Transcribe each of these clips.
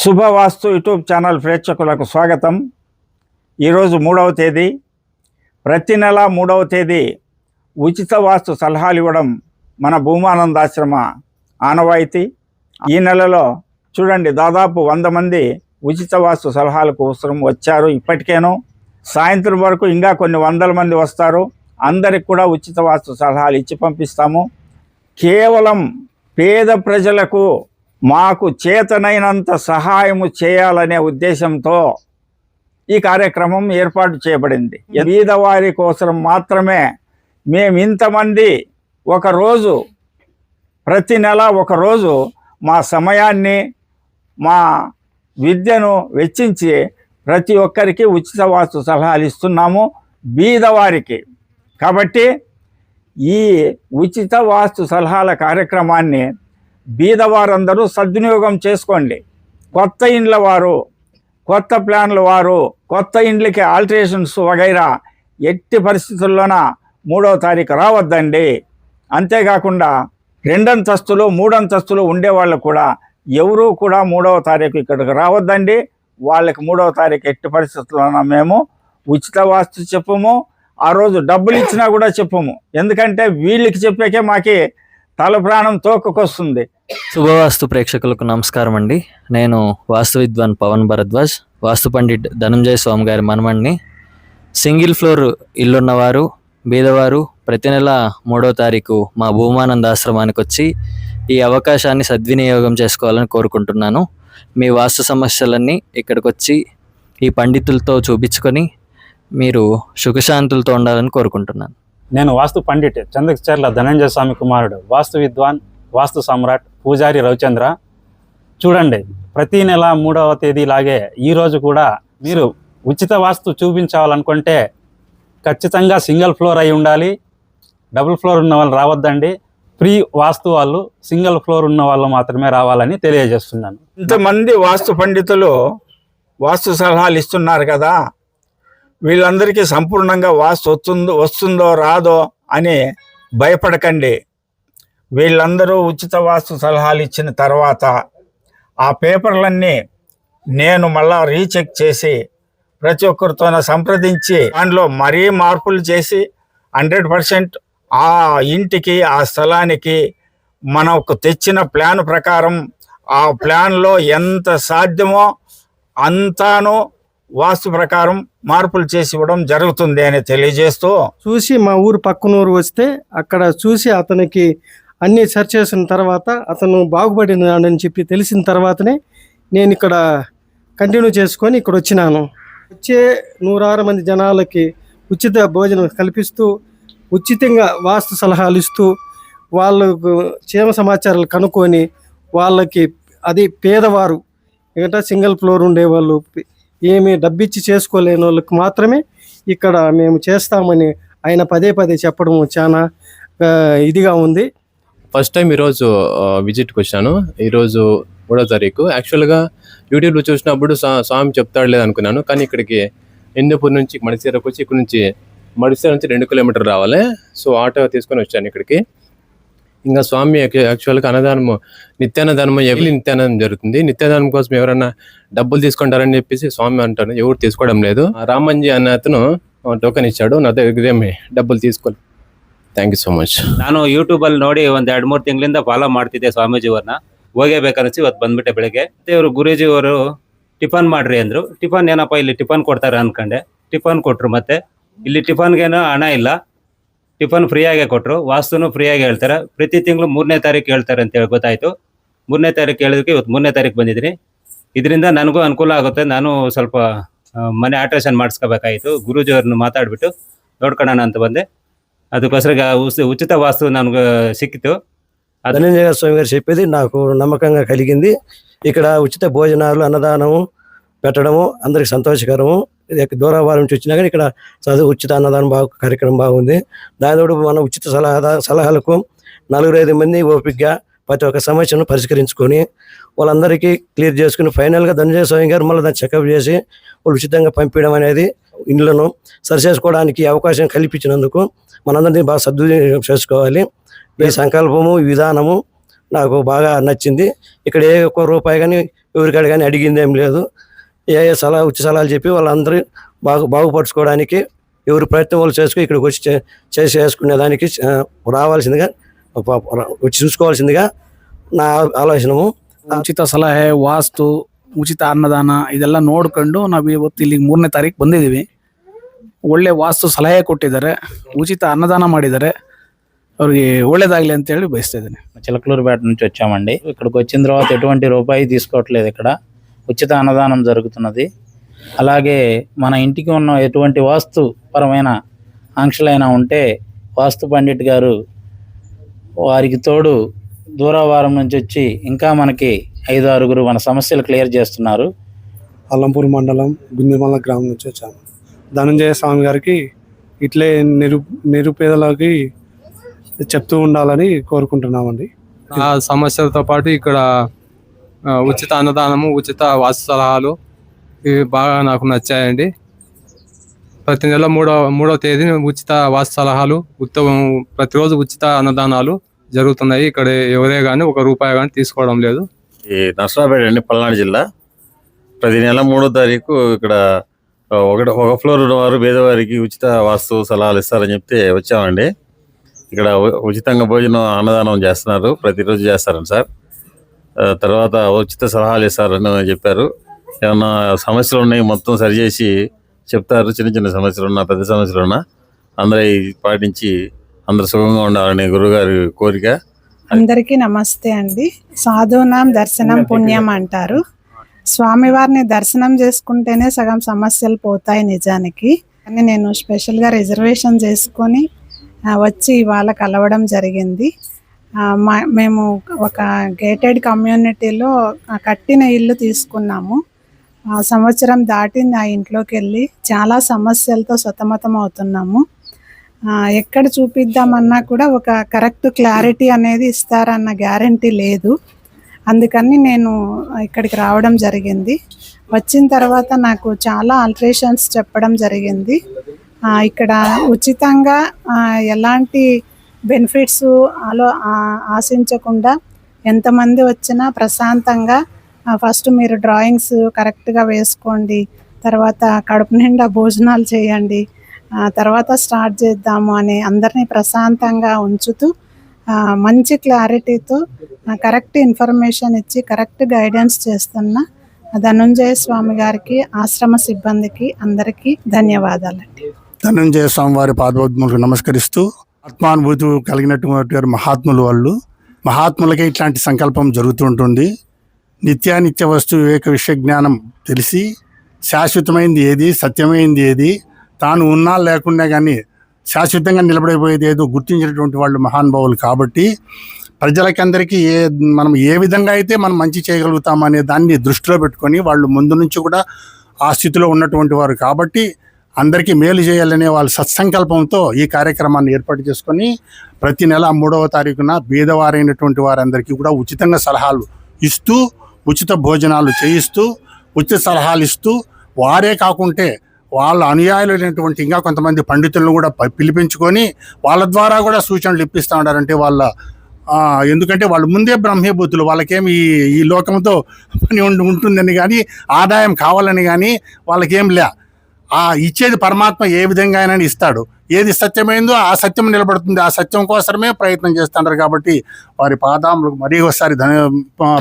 శుభవాస్తు YouTube channel ప్రేక్షకులకు స్వాగతం. ఈరోజు మూడవ తేదీ. ప్రతి నెల మూడవ తేదీ ఉచిత వాస్తు సలహాలు ఇవ్వడం మన భూమానందాశ్రమ ఆనవాయితీ. ఈ నెలలో చూడండి దాదాపు వంద మంది ఉచిత వాస్తు సలహాలకు అవసరం వచ్చారు ఇప్పటికేను. సాయంత్రం వరకు ఇంకా కొన్ని వందల మంది వస్తారు. అందరికి కూడా ఉచిత వాస్తు సలహాలు ఇచ్చి పంపిస్తాము. కేవలం పేద ప్రజలకు మాకు చేతనైనంత సహాయము చేయాలనే ఉద్దేశంతో ఈ కార్యక్రమం ఏర్పాటు చేయబడింది. బీదవారి కోసం మాత్రమే మేము ఇంతమంది ఒకరోజు ప్రతి నెల ఒకరోజు మా సమయాన్ని మా విద్యను వెచ్చించి ప్రతి ఒక్కరికి ఉచిత వాస్తు సలహాలు ఇస్తున్నాము బీదవారికి కాబట్టి ఈ ఉచిత వాస్తు సలహాల కార్యక్రమాన్ని బీదవారందరూ సద్వినియోగం చేసుకోండి. కొత్త ఇండ్ల వారు కొత్త ప్లాన్ల వారు కొత్త ఇండ్లకి ఆల్టరేషన్స్ వగైరా ఎట్టి పరిస్థితుల్లోన మూడవ తారీఖు రావద్దండి. అంతేకాకుండా రెండంతస్తులు మూడంతస్తులు ఉండేవాళ్ళు కూడా ఎవరూ కూడా మూడవ తారీఖు ఇక్కడికి రావద్దండి. వాళ్ళకి మూడవ తారీఖు ఎట్టి పరిస్థితుల్లోన మేము ఉచిత వాస్తు చెప్పము. ఆ రోజు డబ్బులు ఇచ్చినా కూడా చెప్పము. ఎందుకంటే వీళ్ళకి చెప్పాకే మాకి తల ప్రాణం తోకకొస్తుంది. శుభవాస్తు ప్రేక్షకులకు నమస్కారం అండి. నేను వాస్తు విద్వాన్ పవన్ భరద్వాజ్. వాస్తు పండిట్ ధనంజయ స్వామి గారి మనమణ్ణి సింగిల్ ఫ్లోర్ ఇల్లున్నవారు బీదవారు ప్రతి నెల మూడో తారీఖు మా భూమానంద ఆశ్రమానికి వచ్చి ఈ అవకాశాన్ని సద్వినియోగం చేసుకోవాలని కోరుకుంటున్నాను. మీ వాస్తు సమస్యలన్నీ ఇక్కడికి వచ్చి ఈ పండితులతో చూపించుకొని మీరు సుఖశాంతులతో ఉండాలని కోరుకుంటున్నాను. నేను వాస్తు పండిట్ చంద్రచర్ల ధనంజయ స్వామి కుమారుడు వాస్తు విద్వాన్ వాస్తు సమ్రాట్ పూజారి రవిచంద్ర. చూడండి ప్రతి నెల మూడవ తేదీలాగే ఈరోజు కూడా మీరు ఉచిత వాస్తు చూపించాలనుకుంటే ఖచ్చితంగా సింగిల్ ఫ్లోర్ అయి ఉండాలి. డబుల్ ఫ్లోర్ ఉన్న వాళ్ళు రావద్దండి. ఫ్రీ వాస్తు వాళ్ళు సింగిల్ ఫ్లోర్ ఉన్న వాళ్ళు మాత్రమే రావాలని తెలియజేస్తున్నాను. ఇంతమంది వాస్తు పండితులు వాస్తు సలహాలు ఇస్తున్నారు కదా వీళ్ళందరికీ సంపూర్ణంగా వాస్తు వస్తుందో వస్తుందో రాదో అని భయపడకండి. వీళ్ళందరూ ఉచిత వాస్తు సలహాలు ఇచ్చిన తర్వాత ఆ పేపర్లన్నీ నేను మళ్ళా రీచెక్ చేసి ప్రతి ఒక్కరితోన సంప్రదించి దాంట్లో మరీ మార్పులు చేసి హండ్రెడ్ పర్సెంట్ ఆ ఇంటికి ఆ స్థలానికి మనకు తెచ్చిన ప్లాన్ ప్రకారం ఆ ప్లాన్లో ఎంత సాధ్యమో అంతాను వాస్తు ప్రకారం మార్పులు చేసి ఇవ్వడం జరుగుతుంది అని తెలియజేస్తూ చూసి మా ఊరు పక్కనూరు వస్తే అక్కడ చూసి అతనికి అన్నీ సెర్చ్ చేసిన తర్వాత అతను బాగుపడినాడని చెప్పి తెలిసిన తర్వాతనే నేను ఇక్కడ కంటిన్యూ చేసుకొని ఇక్కడ వచ్చినాను. వచ్చే నూరారు మంది జనాలకి ఉచిత భోజనం కల్పిస్తూ ఉచితంగా వాస్తు సలహాలు ఇస్తూ వాళ్ళకు క్షేమ సమాచారాలు కనుక్కొని వాళ్ళకి అది పేదవారు ఎందుకంటే సింగిల్ ఫ్లోర్ ఉండేవాళ్ళు ఏమి డబ్బిచ్చి చేసుకోలేని వాళ్ళకి మాత్రమే ఇక్కడ మేము చేస్తామని ఆయన పదే పదే చెప్పడం చాలా ఇదిగా ఉంది. ఫస్ట్ టైం ఈరోజు విజిట్కి వచ్చాను ఈరోజు మూడో తారీఖు. యాక్చువల్గా యూట్యూబ్లో చూసినప్పుడు సా స్వామి చెప్తాడు లేదనుకున్నాను కానీ ఇక్కడికి ఇందపూర్ నుంచి మడిసేరకు వచ్చి ఇక్కడ నుంచి మడిసేర నుంచి రెండు కిలోమీటర్ రావాలి. సో ఆటో తీసుకొని వచ్చాను ఇక్కడికి. ఇంకా స్వామి యాక్చువల్గా అన్నదానము నిత్యాన్నదానం ఎవరి నిత్యానందం జరుగుతుంది. నిత్యాదానం కోసం ఎవరైనా డబ్బులు తీసుకుంటారని చెప్పేసి స్వామి అంటారు ఎవరు తీసుకోవడం లేదు. రామంజీ అన్న అతను టోకెన్ ఇచ్చాడు. నా దగ్గర డబ్బులు తీసుకొని ಥ್ಯಾಂಕ್ ಯು ಸೋ ಮಚ್ ನಾನು ಯೂಟ್ಯೂಬ್ ಅಲ್ಲಿ ನೋಡಿ ಒಂದ್ ಎರಡ್ ಮೂರು ತಿಂಗಳಿಂದ ಫಾಲೋ ಮಾಡ್ತಿದ್ದೆ ಸ್ವಾಮೀಜಿ ಅವ್ರನ್ನ. ಹೋಗೇಬೇಕನ್ನಿಸಿ ಇವತ್ತು ಬಂದ್ಬಿಟ್ಟೆ ಬೆಳಿಗ್ಗೆ. ಮತ್ತೆ ಇವರು ಗುರೂಜಿ ಅವರು ಟಿಫನ್ ಮಾಡ್ರಿ ಅಂದ್ರು. ಟಿಫನ್ ಏನಪ್ಪ ಇಲ್ಲಿ ಟಿಫನ್ ಕೊಡ್ತಾರೆ ಅನ್ಕೊಂಡೆ. ಟಿಫನ್ ಕೊಟ್ರು ಮತ್ತೆ. ಇಲ್ಲಿ ಟಿಫನ್ಗೇನೋ ಹಣ ಇಲ್ಲ. ಟಿಫನ್ ಫ್ರೀ ಆಗೇ ಕೊಟ್ರು. ವಾಸ್ತುನು ಫ್ರೀ ಆಗಿ ಹೇಳ್ತಾರೆ. ಪ್ರತಿ ತಿಂಗಳು ಮೂರನೇ ತಾರೀಕು ಹೇಳ್ತಾರೆ ಅಂತ ಹೇಳಿ ಗೊತ್ತಾಯ್ತು. ಮೂರನೇ ತಾರೀಕು ಹೇಳಿದಕ್ಕೆ ಇವತ್ತು ಮೂರನೇ ತಾರೀಕು ಬಂದಿದ್ದೀನಿ. ಇದರಿಂದ ನನಗೂ ಅನುಕೂಲ ಆಗುತ್ತೆ. ನಾನು ಸ್ವಲ್ಪ ಮನೆ ಆಲ್ಟ್ರೇಷನ್ ಮಾಡಿಸ್ಕೋಬೇಕಾಯಿತು. ಗುರೂಜಿಯವ್ರನ್ನ ಮಾತಾಡ್ಬಿಟ್ಟು ನೋಡ್ಕೊಳ್ಳೋಣ ಅಂತ ಬಂದೆ. ಅದಕ್ಕೋಸ್ಕರ ಈಗ ಉಸ್- ಉಚಿತ ವಾಸ್ತು ನನಗೆ సిక్కితు ధనంజయ స్వామి గారు చెప్పేది నాకు నమ్మకంగా కలిగింది ఇక్కడ ఉచిత భోజనాలు అన్నదానము పెట్టడము అందరికి సంతోషకరము ఇది దూరవారం నుంచి వచ్చినా కానీ ఇక్కడ చదువు ఉచిత అన్నదానం బాగా కార్యక్రమం బాగుంది దానితోడు మన ఉచిత సలహా సలహాలకు నలుగురు ఐదు మంది ఓపికగా ప్రతి ఒక్క సమస్యను పరిష్కరించుకొని వాళ్ళందరికీ క్లియర్ చేసుకుని ఫైనల్గా ధనంజయ స్వామి గారు మళ్ళీ దాన్ని చెకప్ చేసి వాళ్ళు ఉచితంగా పంపించడం అనేది ఇండ్లను సరి చేసుకోవడానికి అవకాశం కల్పించినందుకు మనందరినీ బాగా సద్వినియోగం చేసుకోవాలి ఈ సంకల్పము ఈ విధానము నాకు బాగా నచ్చింది ఇక్కడ ఏ ఒక్క రూపాయి కానీ ఎవరికాడ కానీ అడిగింది ఏం లేదు ఏ ఏ సలహా ఉచిత సలహాలు చెప్పి వాళ్ళందరూ బాగు బాగుపరచుకోవడానికి ఎవరు ప్రయత్నం వాళ్ళు చేసుకుని ఇక్కడికి వచ్చి చే- చేసి చేసుకునే దానికి ఆ, రావాల్సిందిగా ప- ప- వచ్చి చూసుకోవాల్సిందిగా నా ಆಲೋಚನವು ಉಚಿತ ಸಲಹೆ ವಾಸ್ತು ಉಚಿತ ಅನ್ನದಾನ ಇದೆಲ್ಲ ನೋಡ್ಕೊಂಡು ನಾವು ಇವತ್ತು ಇಲ್ಲಿಗೆ ಮೂರನೇ ತಾರೀಕು ಬಂದಿದ್ದೀವಿ ಒಳ್ಳೆ ವಾಸ್ತು ಸಲಹೆ ಕೊಟ್ಟಿದ್ದಾರೆ ಉಚಿತ ಅನ್ನದಾನ ಮಾಡಿದ್ದಾರೆ ಅವ್ರಿಗೆ ಒಳ್ಳೇದಾಗ್ಲಿ ಅಂತ ಹೇಳಿ ಬಯಸ್ತಾ ಇದ್ದೀನಿ చిలకలూరుపేట నుంచి వచ్చామండి ఇక్కడికి వచ్చిన తర్వాత ఎటువంటి రూపాయి తీసుకోవట్లేదు ఇక్కడ ఉచిత అన్నదానం జరుగుతున్నది అలాగే మన ఇంటికి ఉన్న ఎటువంటి వాస్తు పరమైన ఆంక్షలైనా ఉంటే వాస్తు పండిట్ గారు వారికి తోడు దూరవారం నుంచి వచ్చి ఇంకా మనకి ఐదు ఆరుగురు మన సమస్యలు క్లియర్ చేస్తున్నారు అల్లంపూర్ మండలం గుందిమల్ల గ్రామం నుంచి వచ్చాము ధనంజయ స్వామి గారికి ఇట్లే నిరు నిరుపేదలకి చెప్తూ ఉండాలని కోరుకుంటున్నామండి. ఆ సమస్యలతో పాటు ఇక్కడ ఉచిత అన్నదానము ఉచిత వాస్తు సలహాలు ఇవి బాగా నాకు నచ్చాయండి. ప్రతి నెల మూడవ మూడవ తేదీన ఉచిత వాస్తు సలహాలు ఉత్తమం ప్రతిరోజు ఉచిత అన్నదానాలు జరుగుతున్నాయి. ఇక్కడ ఎవరే కానీ ఒక రూపాయి కానీ తీసుకోవడం లేదు. ఈ నర్సరాపేట అండి పల్నాడు జిల్లా. ప్రతి నెల మూడో తారీఖు ఇక్కడ ఒకటి ఒక ఫ్లోర్ ఉన్న వారు పేదవారికి ఉచిత వాస్తు సలహాలు ఇస్తారని చెప్తే వచ్చామండి. ఇక్కడ ఉ- ఉచితంగా భోజనం అన్నదానం చేస్తున్నారు. ప్రతిరోజు చేస్తారండి సార్. తర్వాత ఉచిత సలహాలు ఇస్తారని చెప్పారు. ఏమన్నా సమస్యలు ఉన్నాయి? మొత్తం సరిచేసి చెప్తారు. చిన్న చిన్న సమస్యలు ఉన్నా పెద్ద సమస్యలు ఉన్నా అందరూ పాటించి అందరు సుఖంగా ఉండాలని గురుగారి కోరిక. అందరికీ నమస్తే అండి. సాధునాం దర్శనం పుణ్యం అంటారు. స్వామివారిని దర్శనం చేసుకుంటేనే సగం సమస్యలు పోతాయి నిజానికి. కానీ నేను స్పెషల్గా రిజర్వేషన్ చేసుకొని వచ్చి ఇవాళ కలవడం జరిగింది. మా- మేము ఒక గేటెడ్ కమ్యూనిటీలో కట్టిన ఇల్లు తీసుకున్నాము. సంవత్సరం దాటింది ఆ ఇంట్లోకి వెళ్ళి. చాలా సమస్యలతో సతమతం అవుతున్నాము. ఎక్కడ చూపిద్దామన్నా కూడా ఒక కరెక్ట్ క్లారిటీ అనేది ఇస్తారన్న గ్యారంటీ లేదు. అందుకని నేను ఇక్కడికి రావడం జరిగింది. వచ్చిన తర్వాత నాకు చాలా ఆల్ట్రేషన్స్ చెప్పడం జరిగింది. ఇక్కడ ఉచితంగా ఎలాంటి బెనిఫిట్స్ ఆలో ఆశించకుండా ఎంతమంది వచ్చినా ప్రశాంతంగా ఫస్ట్ మీరు డ్రాయింగ్స్ కరెక్ట్గా వేసుకోండి తర్వాత కడుపు నిండా భోజనాలు చేయండి తర్వాత స్టార్ట్ చేద్దాము అని అందరినీ ప్రశాంతంగా ఉంచుతూ మంచి క్లారిటీతో కరెక్ట్ ఇన్ఫర్మేషన్ ఇచ్చి కరెక్ట్ గైడెన్స్ చేస్తున్న ధనుంజయ స్వామి గారికి ఆశ్రమ సిబ్బందికి అందరికీ ధన్యవాదాలండి ధనుంజయ స్వామి వారి పాదోద్ములకు నమస్కరిస్తూ ఆత్మానుభూతి కలిగినటువంటి వారు మహాత్ములు వాళ్ళు. మహాత్ములకే ఇట్లాంటి సంకల్పం జరుగుతుంటుంది. నిత్యానిత్య వస్తు వివేక విషయ జ్ఞానం తెలిసి శాశ్వతమైంది ఏది సత్యమైంది ఏది తాను ఉన్నా లేకుండా కానీ శాశ్వతంగా నిలబడిపోయేది ఏదో గుర్తించినటువంటి వాళ్ళు మహానుభావులు కాబట్టి ప్రజలకందరికీ ఏ మనం ఏ విధంగా అయితే మనం మంచి చేయగలుగుతాం అనే దాన్ని దృష్టిలో పెట్టుకొని వాళ్ళు ముందు నుంచి కూడా ఆ స్థితిలో ఉన్నటువంటి వారు కాబట్టి అందరికీ మేలు చేయాలనే వాళ్ళ సత్సంకల్పంతో ఈ కార్యక్రమాన్ని ఏర్పాటు చేసుకొని ప్రతి నెల మూడవ తారీఖున బీదవారైనటువంటి వారందరికీ కూడా ఉచితంగా సలహాలు ఇస్తూ ఉచిత భోజనాలు చేయిస్తూ ఉచిత సలహాలు ఇస్తూ వారే కాకుంటే వాళ్ళ అనుయాయులైనటువంటి ఇంకా కొంతమంది పండితులను కూడా పిలిపించుకొని వాళ్ళ ద్వారా కూడా సూచనలు ఇప్పిస్తూ ఉన్నారంటే వాళ్ళ ఎందుకంటే వాళ్ళు ముందే బ్రహ్మీభూతులు వాళ్ళకేమి ఈ ఈ లోకంతో పని ఉండి ఉంటుందని కానీ ఆదాయం కావాలని కానీ వాళ్ళకేం లే. ఆ ఇచ్చేది పరమాత్మ ఏ విధంగా అయినా ఇస్తాడు. ఏది సత్యమైందో ఆ సత్యం నిలబడుతుంది. ఆ సత్యం కోసమే ప్రయత్నం చేస్తుంటారు కాబట్టి వారి పాదాములకు మరీ ఒకసారి ధన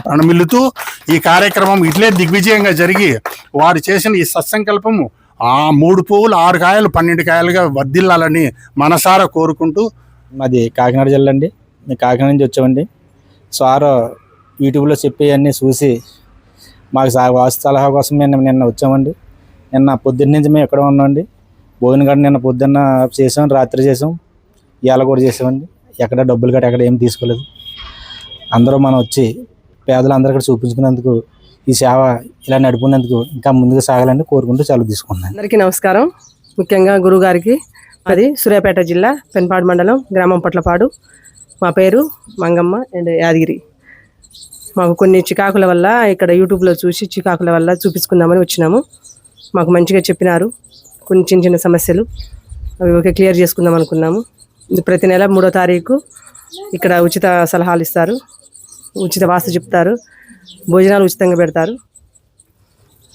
ప్రణమిల్లుతూ ఈ కార్యక్రమం ఇట్లే దిగ్విజయంగా జరిగి వారు చేసిన ఈ సత్సంకల్పము ఆ మూడు పువ్వులు ఆరు కాయలు పన్నెండు కాయలుగా వర్దిల్లాలని మనసారా కోరుకుంటూ మాది కాకినాడ జిల్లా అండి. మేము కాకినాడ నుంచి వచ్చామండి. సార్ యూట్యూబ్లో చెప్పేవన్నీ చూసి మాకు సా వాస్తు సలహా కోసం మేము నిన్న వచ్చామండి. నిన్న పొద్దున్న నుంచి మేము ఎక్కడ ఉన్నామండి. భోజనం గట్ట నిన్న పొద్దున్న చేసాం రాత్రి చేసాం. ఇవాళ కూడా చేసామండి. ఎక్కడ డబ్బులు కట్టి ఎక్కడ ఏం తీసుకోలేదు. అందరూ మనం వచ్చి పేదలందరూ ఇక్కడ చూపించుకున్నందుకు ఈ సేవ ఇలా నడుపుకున్నందుకు ఇంకా ముందుకు సాగాలని కోరుకుంటూ సెలవు తీసుకున్నాను అందరికీ నమస్కారం. ముఖ్యంగా గురుగారికి అది సూర్యాపేట జిల్లా పెన్పాడు మండలం గ్రామం పట్లపాడు. మా పేరు మంగమ్మ అండ్ యాదగిరి. మాకు కొన్ని చికాకుల వల్ల ఇక్కడ యూట్యూబ్లో చూసి చికాకుల వల్ల చూపించుకుందామని వచ్చినాము. మాకు మంచిగా చెప్పినారు. కొన్ని చిన్న చిన్న సమస్యలు. అవి ఓకే క్లియర్ చేసుకుందాం అనుకున్నాము. ప్రతి నెల మూడో తారీఖు ఇక్కడ ఉచిత సలహాలు ఇస్తారు. ఉచిత వాస్తు చెప్తారు. భోజనాలు ఉచితంగా పెడతారు.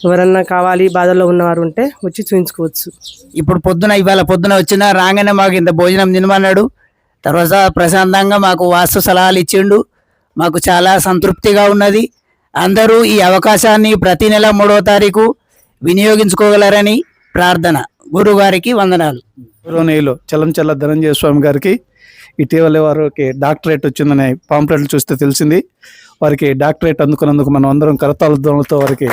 ఎవరన్నా కావాలి బాధల్లో ఉన్నవారు ఉంటే వచ్చి చూపించుకోవచ్చు ఇప్పుడు పొద్దున ఇవాళ పొద్దున వచ్చిన రాగానే మాకు ఇంత భోజనం తినమన్నాడు. తర్వాత ప్రశాంతంగా మాకు వాస్తు సలహాలు ఇచ్చిండు. మాకు చాలా సంతృప్తిగా ఉన్నది. అందరూ ఈ అవకాశాన్ని ప్రతి నెల మూడవ తారీఖు వినియోగించుకోగలరని ప్రార్థన. గురుగారికి వందనాలు. గౌరవనీయులు చలంచల్ల ధనంజయ స్వామి గారికి ఇటీవల వారికి డాక్టరేట్ వచ్చిందని పాంప్లెట్లు చూస్తే తెలిసింది. వారికి డాక్టరేట్ అందుకున్నందుకు మనం అందరం కరతాళ వారికి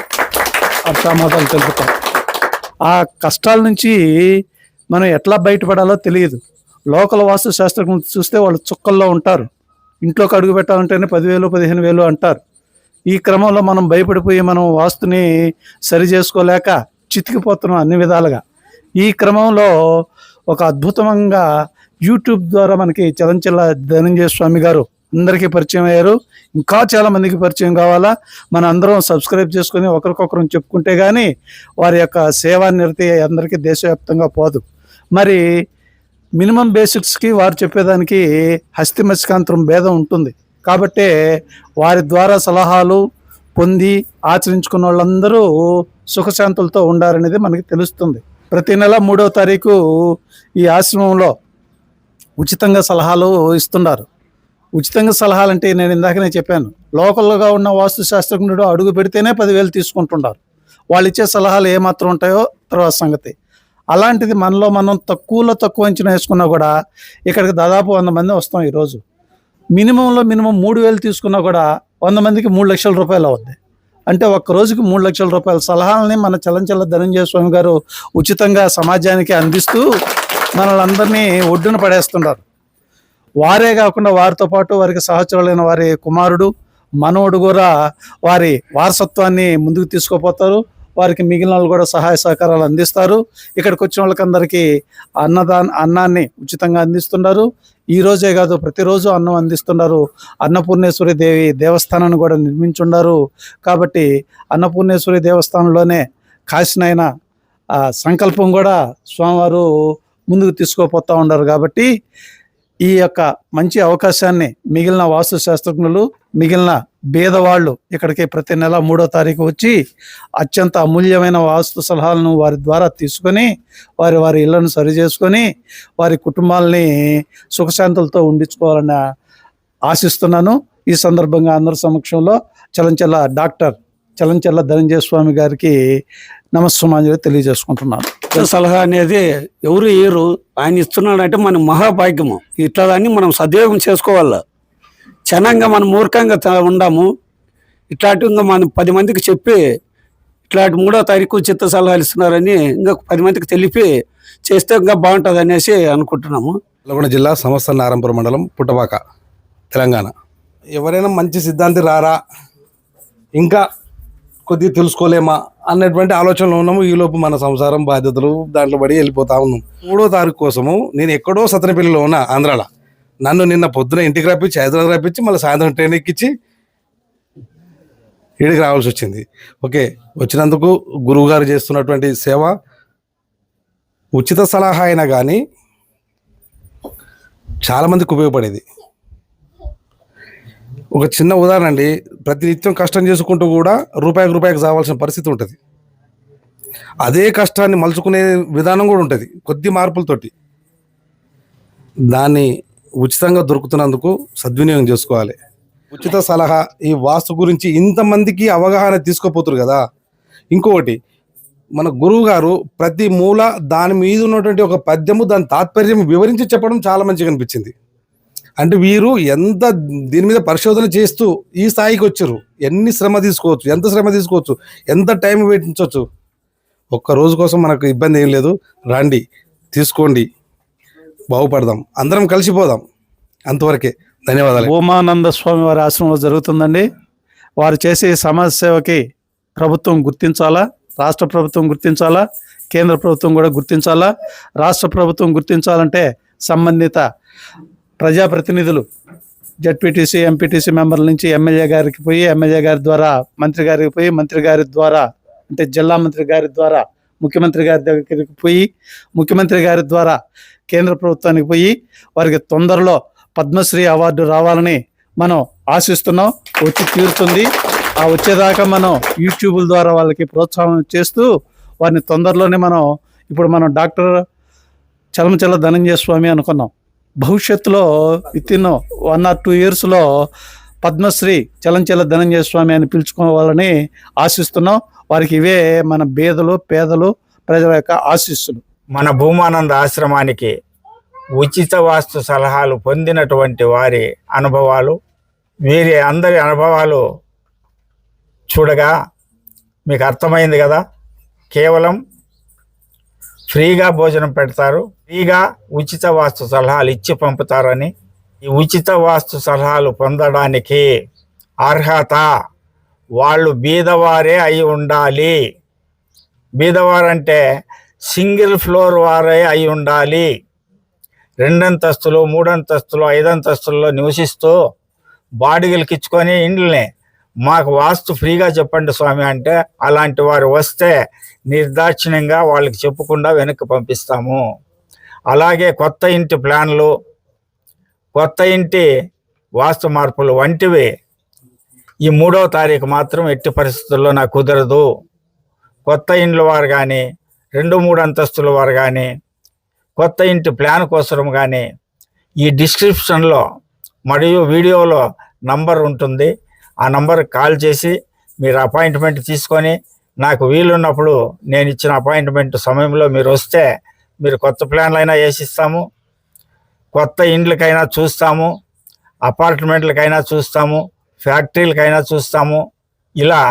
అర్థామాతాలు తెలుపుతాం. ఆ కష్టాల నుంచి మనం ఎట్లా బయటపడాలో తెలియదు. లోకల్ వాస్తు శాస్త్రం చూస్తే వాళ్ళు చుక్కల్లో ఉంటారు. ఇంట్లోకి అడుగు పెట్టాలంటేనే పదివేలు పదిహేను వేలు అంటారు. ఈ క్రమంలో మనం భయపడిపోయి మనం వాస్తుని సరి చేసుకోలేక చితికిపోతున్నాం అన్ని విధాలుగా. ఈ క్రమంలో ఒక అద్భుతంగా యూట్యూబ్ ద్వారా మనకి చలంచల ధనంజయ స్వామి గారు అందరికీ పరిచయం అయ్యారు. ఇంకా చాలా మందికి పరిచయం కావాలా? మన అందరం సబ్స్క్రైబ్ చేసుకొని ఒకరికొకరం చెప్పుకుంటే కానీ వారి యొక్క సేవా నిరతి అందరికీ దేశవ్యాప్తంగా పోదు. మరి మినిమం బేసిక్స్కి వారు చెప్పేదానికి హస్తిమస్కాంతరం భేదం ఉంటుంది. కాబట్టే వారి ద్వారా సలహాలు పొంది ఆచరించుకున్న వాళ్ళందరూ సుఖశాంతులతో ఉండారనేది మనకి తెలుస్తుంది. ప్రతి నెల మూడవ తారీఖు ఈ ఆశ్రమంలో ఉచితంగా సలహాలు ఇస్తున్నారు. ఉచితంగా సలహాలు అంటే నేను ఇందాకనే చెప్పాను. లోకల్గా ఉన్న వాస్తు శాస్త్రజ్ఞుడు అడుగు పెడితేనే పదివేలు తీసుకుంటున్నారు వాళ్ళు ఇచ్చే సలహాలు ఏమాత్రం ఉంటాయో తర్వాత సంగతి. అలాంటిది మనలో మనం తక్కువలో తక్కువ అంచనా వేసుకున్నా కూడా ఇక్కడికి దాదాపు వంద మంది వస్తాం ఈరోజు. మినిమంలో మినిమం మూడు వేలు తీసుకున్నా కూడా వంద మందికి మూడు లక్షల రూపాయలు అవుద్ది. అంటే ఒక్క రోజుకి మూడు లక్షల రూపాయల సలహాలని మన చలంచల ధనంజయ స్వామి గారు ఉచితంగా సమాజానికి అందిస్తూ మనల్ని ఒడ్డున పడేస్తున్నారు. వారే కాకుండా వారితో పాటు వారికి సహచరులైన వారి కుమారుడు మనవడు కూడా వారి వారసత్వాన్ని ముందుకు తీసుకుపోతారు. వారికి మిగిలిన వాళ్ళు కూడా సహాయ సహకారాలు అందిస్తారు. ఇక్కడికి వచ్చిన వాళ్ళకందరికీ అన్నదాన అన్నాన్ని ఉచితంగా అందిస్తున్నారు. ఈ రోజే కాదు ప్రతిరోజు అన్నం అందిస్తున్నారు. అన్నపూర్ణేశ్వరి దేవి దేవస్థానాన్ని కూడా నిర్మించున్నారు కాబట్టి అన్నపూర్ణేశ్వరి దేవస్థానంలోనే కాసినైన సంకల్పం కూడా స్వామివారు ముందుకు తీసుకోపోతూ ఉన్నారు. కాబట్టి ఈ యొక్క మంచి అవకాశాన్ని మిగిలిన వాస్తు శాస్త్రజ్ఞులు మిగిలిన భేదవాళ్ళు ఇక్కడికి ప్రతి నెల మూడో తారీఖు వచ్చి అత్యంత అమూల్యమైన వాస్తు సలహాలను వారి ద్వారా తీసుకొని వారి వారి ఇళ్ళను సరి చేసుకొని వారి కుటుంబాలని సుఖశాంతులతో ఉండించుకోవాలని ఆశిస్తున్నాను. ఈ సందర్భంగా అందరి సమక్షంలో చలంచల్ల డాక్టర్ చలంచల్ల ధనంజయ స్వామి గారికి నమస్సుమాంజలి తెలియజేసుకుంటున్నాను. సలహా అనేది ఎవరు ఇయ్యరు ఆయన ఇస్తున్నాడంటే మన మహాభాగ్యము. ఇట్లా దాన్ని మనం సద్వినియోగం చేసుకోవాలి. క్షణంగా మనం మూర్ఖంగా ఉండాము. ఇట్లాంటి ఇంకా మనం పది మందికి చెప్పి ఇట్లాంటి మూడో తారీఖు చిత్త సలహాలు ఇస్తున్నారని ఇంకా పది మందికి తెలిపి చేస్తే ఇంకా బాగుంటుంది అనేసి అనుకుంటున్నాము. నల్గొండ జిల్లా సంస్థ నారాయణపురం మండలం పుట్టపాక తెలంగాణ. ఎవరైనా మంచి సిద్ధాంతి రారా? ఇంకా కొద్దిగా తెలుసుకోలేమా అన్నటువంటి ఆలోచనలో ఉన్నాము. ఈలోపు మన సంసారం బాధ్యతలు దాంట్లో పడి వెళ్ళిపోతా ఉన్నాం. మూడో తారీఖు కోసము నేను ఎక్కడో సతనపల్లిలో ఉన్నా ఆంధ్రాలో. నన్ను నిన్న పొద్దున ఇంటికి రప్పించి హైదరాబాద్ రప్పించి మళ్ళీ సాయంత్రం ట్రైన్ ఎక్కించి ఇడికి రావాల్సి వచ్చింది. ఓకే వచ్చినందుకు గురువుగారు చేస్తున్నటువంటి సేవ ఉచిత సలహా అయినా కానీ చాలామందికి ఉపయోగపడేది. ఒక చిన్న ఉదాహరణ అండి. ప్రతినిత్యం కష్టం చేసుకుంటూ కూడా రూపాయికి రూపాయికి కావాల్సిన పరిస్థితి ఉంటుంది. అదే కష్టాన్ని మలుచుకునే విధానం కూడా ఉంటుంది కొద్ది మార్పులతోటి. దాన్ని ఉచితంగా దొరుకుతున్నందుకు సద్వినియోగం చేసుకోవాలి. ఉచిత సలహా ఈ వాస్తు గురించి ఇంతమందికి అవగాహన తీసుకోపోతురు కదా. ఇంకొకటి మన గురువు గారు ప్రతి మూల దాని మీద ఉన్నటువంటి ఒక పద్యము దాని తాత్పర్యం వివరించి చెప్పడం చాలా మంచిగా అనిపించింది. అంటే వీరు ఎంత దీని మీద పరిశోధన చేస్తూ ఈ స్థాయికి వచ్చారు? ఎన్ని శ్రమ తీసుకోవచ్చు? ఎంత శ్రమ తీసుకోవచ్చు? ఎంత టైం పెట్టించవచ్చు ఒక్క రోజు కోసం మనకు ఇబ్బంది ఏం లేదు. రండి తీసుకోండి. బాగుపడదాం. అందరం కలిసిపోదాం. అంతవరకే. ధన్యవాదాలు. ఉమానంద స్వామి వారి ఆశ్రమంలో జరుగుతుందండి. వారు చేసే సమాజ సేవకి ప్రభుత్వం గుర్తించాలా? రాష్ట్ర ప్రభుత్వం గుర్తించాలా? కేంద్ర ప్రభుత్వం కూడా గుర్తించాలా? రాష్ట్ర ప్రభుత్వం గుర్తించాలంటే సంబంధిత ప్రజాప్రతినిధులు జడ్పీటీసీ ఎంపీటీసీ మెంబర్ల నుంచి ఎమ్మెల్యే గారికి పోయి ఎమ్మెల్యే గారి ద్వారా మంత్రి గారికి పోయి మంత్రి గారి ద్వారా అంటే జిల్లా మంత్రి గారి ద్వారా ముఖ్యమంత్రి గారి దగ్గరికి పోయి ముఖ్యమంత్రి గారి ద్వారా కేంద్ర ప్రభుత్వానికి పోయి వారికి తొందరలో పద్మశ్రీ అవార్డు రావాలని మనం ఆశిస్తున్నాం. వచ్చి తీరుతుంది. ఆ వచ్చేదాకా మనం యూట్యూబ్ల ద్వారా వాళ్ళకి ప్రోత్సాహం చేస్తూ వారిని తొందరలోనే మనం ఇప్పుడు మనం డాక్టర్ చలమచల ధనంజయ స్వామి అనుకున్నాం. భవిష్యత్తులో within one or two ఇయర్స్లో పద్మశ్రీ చలంచల ధనంజయ స్వామి అని పిలుచుకోవాలని ఆశిస్తున్నాం. వారికి ఇవే మన బేదలు పేదలు ప్రజల యొక్క ఆశీస్సులు. మన భూమానంద ఆశ్రమానికి ఉచిత వాస్తు సలహాలు పొందినటువంటి వారి అనుభవాలు వీరి అందరి అనుభవాలు చూడగా మీకు అర్థమైంది కదా. కేవలం ఫ్రీగా భోజనం పెడతారు. ఫ్రీగా ఉచిత వాస్తు సలహాలు ఇచ్చి పంపుతారని. ఈ ఉచిత వాస్తు సలహాలు పొందడానికి అర్హత వాళ్ళు బీదవారే అయి ఉండాలి. బీదవారంటే సింగిల్ ఫ్లోర్ వారే అయి ఉండాలి. రెండంతస్తులు మూడంతస్తులు ఐదంతస్తుల్లో నివసిస్తూ బాడిగలకి ఇచ్చుకొని ఇండ్లనే మాకు వాస్తు ఫ్రీగా చెప్పండి స్వామి అంటే అలాంటి వారు వస్తే నిర్దాక్షిణ్యంగా వాళ్ళకి చెప్పకుండా వెనక్కి పంపిస్తాము. అలాగే కొత్త ఇంటి ప్లాన్లు కొత్త ఇంటి వాస్తు మార్పులు వంటివి ఈ మూడవ తారీఖు మాత్రం ఎట్టి పరిస్థితుల్లో నాకు కుదరదు. కొత్త ఇండ్ల వారు కానీ రెండు మూడు అంతస్తుల వారు కానీ కొత్త ఇంటి ప్లాన్ కోసం కానీ ఈ డిస్క్రిప్షన్లో మరియు వీడియోలో నంబర్ ఉంటుంది. ఆ నంబర్కి కాల్ చేసి మీరు అపాయింట్మెంట్ తీసుకొని నాకు వీలున్నప్పుడు నేను ఇచ్చిన అపాయింట్మెంట్ సమయంలో మీరు వస్తే మీరు కొత్త ప్లాన్లు అయినా వేసిస్తాము కొత్త ఇండ్లకైనా చూస్తాము అపార్ట్మెంట్లకైనా చూస్తాము ఫ్యాక్టరీలకైనా చూస్తాము. ఇలా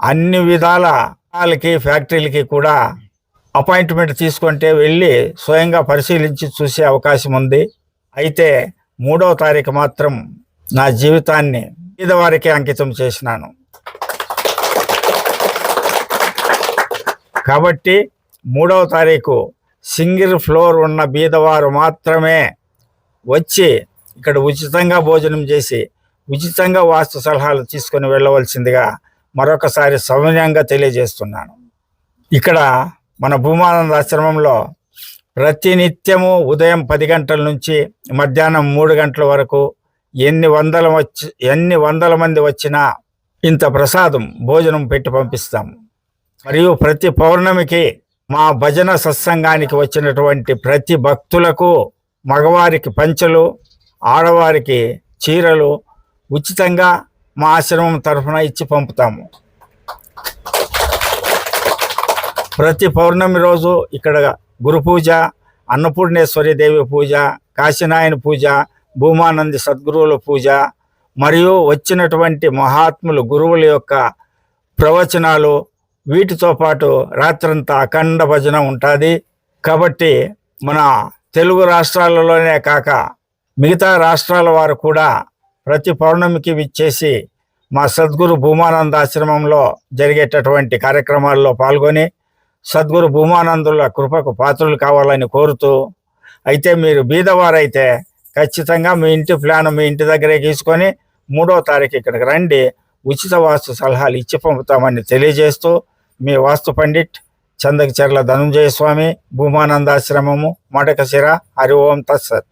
అన్ని విధాల వాళ్ళకి ఫ్యాక్టరీలకి కూడా అపాయింట్మెంట్ తీసుకుంటే వెళ్ళి స్వయంగా పరిశీలించి చూసే అవకాశం ఉంది. అయితే మూడవ తారీఖు మాత్రం నా జీవితాన్ని పేదవారికి అంకితం చేసినాను. కాబట్టి మూడవ తారీఖు సింగిల్ ఫ్లోర్ ఉన్న బీదవారు మాత్రమే వచ్చి ఇక్కడ ఉచితంగా భోజనం చేసి ఉచితంగా వాస్తు సలహాలు తీసుకొని వెళ్ళవలసిందిగా మరొకసారి సౌమ్యంగా తెలియజేస్తున్నాను. ఇక్కడ మన భూమానంద ఆశ్రమంలో ప్రతినిత్యము ఉదయం పది గంటల నుంచి మధ్యాహ్నం మూడు గంటల వరకు ఎన్ని వందల వచ్చి ఎన్ని వందల మంది వచ్చినా ఇంత ప్రసాదం భోజనం పెట్టి పంపిస్తాం. మరియు ప్రతి పౌర్ణమికి మా భజన సత్సంగానికి వచ్చినటువంటి ప్రతి భక్తులకు మగవారికి పంచలు ఆడవారికి చీరలు ఉచితంగా మా ఆశ్రమం తరఫున ఇచ్చి పంపుతాము. ప్రతి పౌర్ణమి రోజు ఇక్కడ గురు పూజ అన్నపూర్ణేశ్వరి దేవి పూజ కాశీనాయన పూజ భూమానంది సద్గురువుల పూజ మరియు వచ్చినటువంటి మహాత్ములు గురువుల యొక్క ప్రవచనాలు వీటితో పాటు రాత్రంతా అఖండ భజన ఉంటుంది. కాబట్టి మన తెలుగు రాష్ట్రాలలోనే కాక మిగతా రాష్ట్రాల వారు కూడా ప్రతి పౌర్ణమికి విచ్చేసి మా సద్గురు భూమానంద ఆశ్రమంలో జరిగేటటువంటి కార్యక్రమాల్లో పాల్గొని సద్గురు భూమానందుల కృపకు పాత్రలు కావాలని కోరుతూ అయితే మీరు బీదవారైతే ఖచ్చితంగా మీ ఇంటి ప్లాన్ మీ ఇంటి దగ్గరే గీసుకొని మూడో తారీఖు ఇక్కడికి రండి. ఉచిత వాస్తు సలహాలు ఇచ్చి పంపుతామని తెలియజేస్తూ మీ వాస్తు పండిట్ చందకచర్ల ధనంజయ స్వామి భూమానందాశ్రమము మడకశిర హరి ఓం తత్సత్.